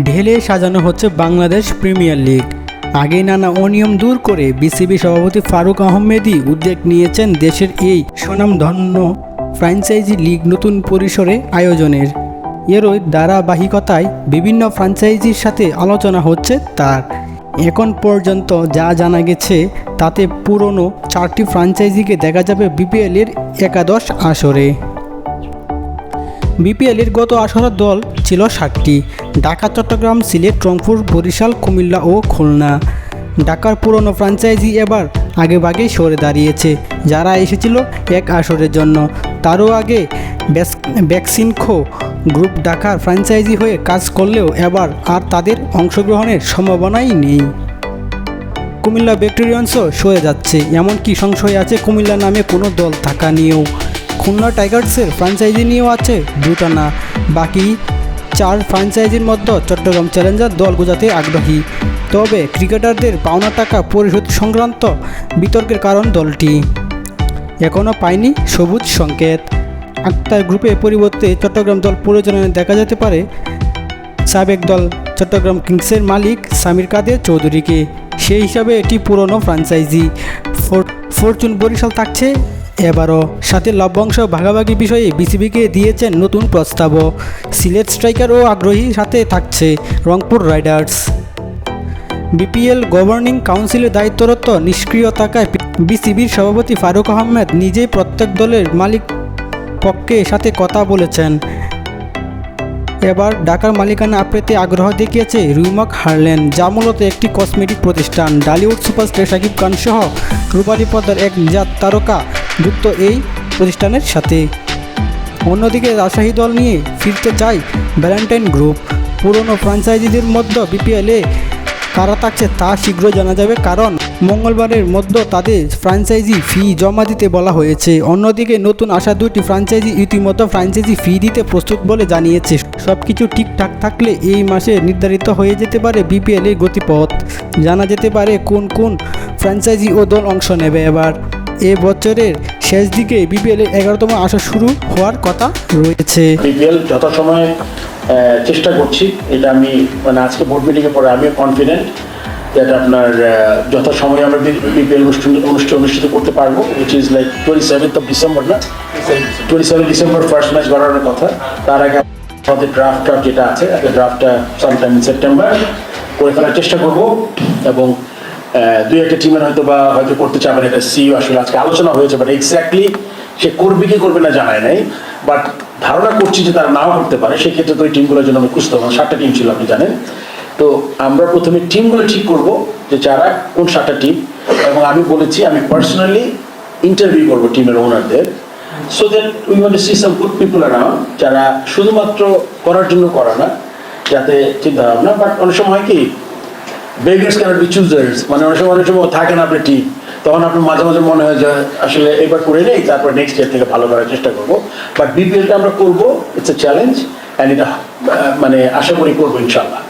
ঢেলে সাজানো হচ্ছে বাংলাদেশ প্রিমিয়ার লিগ। আগে নানা অনিয়ম দূর করে বিসিবি সভাপতি ফারুক আহমেদই উদ্যোগ নিয়েছেন দেশের এই সুনামধন্য ফ্র্যাঞ্চাইজি লিগ নতুন পরিসরে আয়োজনের। এরই ধারাবাহিকতায় বিভিন্ন ফ্র্যাঞ্চাইজির সাথে আলোচনা হচ্ছে তার। এখন পর্যন্ত যা জানা গেছে, তাতে পুরনো চারটি ফ্র্যাঞ্চাইজিকে দেখা যাবে বিপিএলের একাদশ আসরে। বিপিএলের গত আসরের দল ছিল সাতটি। ঢাকা, চট্টগ্রাম, সিলেট, রংপুর, বরিশাল, কুমিল্লা ও খুলনা। ঢাকার পুরনো ফ্র্যাঞ্চাইজি এবার আগেভাগেই সরে দাঁড়িয়েছে। যারা এসেছিল এক আসরের জন্য। তারও আগে ভ্যাকসিনখো গ্রুপ ঢাকার ফ্র্যাঞ্চাইজি হয়ে কাজ করলেও এবার আর তাদের অংশগ্রহণের সম্ভাবনাই নেই। কুমিল্লা ব্যাকটেরিয়ান্সও সয়ে যাচ্ছে। এমনকি সংশয় আছে কুমিল্লা নামে কোনো দল থাকা নিয়েও। খুলনা টাইগার্সের ফ্র্যাঞ্চাইজি নিয়েও আছে দুটো না বাকি চার ফ্র্যাঞ্চাইজির মধ্যে চট্টগ্রাম চ্যালেঞ্জার দল গোজাতে আগ্রহী। তবে ক্রিকেটারদের পাওনা টাকা পরিশোধ সংক্রান্ত বিতর্কের কারণ দলটি এখনও পায়নি সবুজ সংকেত। আক্তার গ্রুপে পরিবর্তে চট্টগ্রাম দল পরিচালনায় দেখা যেতে পারে। সাবেক দল চট্টগ্রাম কিংসের মালিক সামির কাদের চৌধুরীকে। সেই হিসাবে এটি পুরনো ফ্রাঞ্চাইজি। ফর- ফরচুন বরিশাল থাকছে এবারও সাথে লভ্যাংশ ভাগাভাগি বিষয়ে বিসিবিকে দিয়েছেন নতুন প্রস্তাবও। সিলেট স্ট্রাইকারও আগ্রহী সাথে থাকছে রংপুর রাইডার্স। বিপিএল গভর্নিং কাউন্সিলের দায়িত্বরত নিষ্ক্রিয় থাকায় বিসিবির সভাপতি ফারুক আহমেদ নিজেই প্রত্যেক দলের মালিক পক্ষে সাথে কথা বলেছেন। এবার ঢাকার মালিকানা পেতে আগ্রহ দেখিয়েছে রুইমক হারলেন, যা মূলত একটি কসমেটিক প্রতিষ্ঠান। ডালিউড সুপারস্টার শাকিব খান সহ রূপালী পদ্মার এক জাত তারকা যুক্ত এই প্রতিষ্ঠানের সাথে। অন্যদিকে রাজশাহী দল নিয়ে ফিরতে চায় ভ্যালেন্টাইন গ্রুপ পুরনো ফ্র্যাঞ্চাইজিদের মধ্যে বিপিএলে কারা থাকছে তা শীঘ্রই জানা যাবে কারণ মঙ্গলবারের মধ্যে তাদের ফ্র্যাঞ্চাইজি ফি জমা দিতে বলা হয়েছে। অন্যদিকে নতুন আসা দুটি ফ্র্যাঞ্চাইজি ইতিমধ্যে ফ্র্যাঞ্চাইজি ফি দিতে প্রস্তুত বলে জানিয়েছে। সব কিছু ঠিকঠাক থাকলে এই মাসে নির্ধারিত হয়ে যেতে পারে বিপিএল এর গতিপথ। জানা যেতে পারে কোন কোন ফ্র্যাঞ্চাইজি ও দল অংশ নেবে এবার। এ বছরের শেষ দিকে বিপিএল এর এগারোতম আসা শুরু হওয়ার কথা রয়েছে। বিপিএল যথাসময়ে চেষ্টা করছি। এটা আমি মানে আজকে বোর্ড মিটিংয়ে পরে আমিও কনফিডেন্ট যেটা আপনার যথাসময়ে আমরা বিপিএল অনুষ্ঠান অনুষ্ঠান অনুষ্ঠিত করতে পারব which is like twenty seventh of December না? Twenty seven December first match গড়ানোর কথা। তার আগে আমাদের ড্রাফট যেটা আছে ড্রাফটটা সামটাইম সেপ্টেম্বর করে ফেলার চেষ্টা করব এবং দুই একটা টিমের হয়তো বা হয়তো করতে চাবেন এটা সি আসলে আজকে আলোচনা হয়েছে বাট এক্স্যাক্টলি সে করবে কি করবে না জানায় নাই। বাট ধারণা করছি যে তারা নাও করতে পারে, সেক্ষেত্রে তো ওই টিমগুলোর জন্য আমি খুঁজতে হবে সাতটা টিম ছিল, আপনি জানেন। তো আমরা প্রথমে টিমগুলো ঠিক করব, যে যারা কোন সাতটা টিম এবং আমি বলেছি, আমি পার্সোনালি ইন্টারভিউ করব টিমের ওনারদের so that we want see some good people around যারা শুধুমাত্র করার জন্য করা না, যাতে চিন্তা ভাবনা বাট অনেক সময় কি বেগার্স ক্যানট বি চুজার্স মানে অনেক সময় অনেক সময় থাকে না আপনি ঠিক। তখন আপনার মাঝে মাঝে মনে হয় যে, আসলে এবার করে নেই, তারপর নেক্সট ইয়ার থেকে ভালো করার চেষ্টা করব। বাট বিপিএলটা আমরা করব ইটস এ চ্যালেঞ্জ অ্যান্ড এটা মানে আশা করি করব ইনশাল্লাহ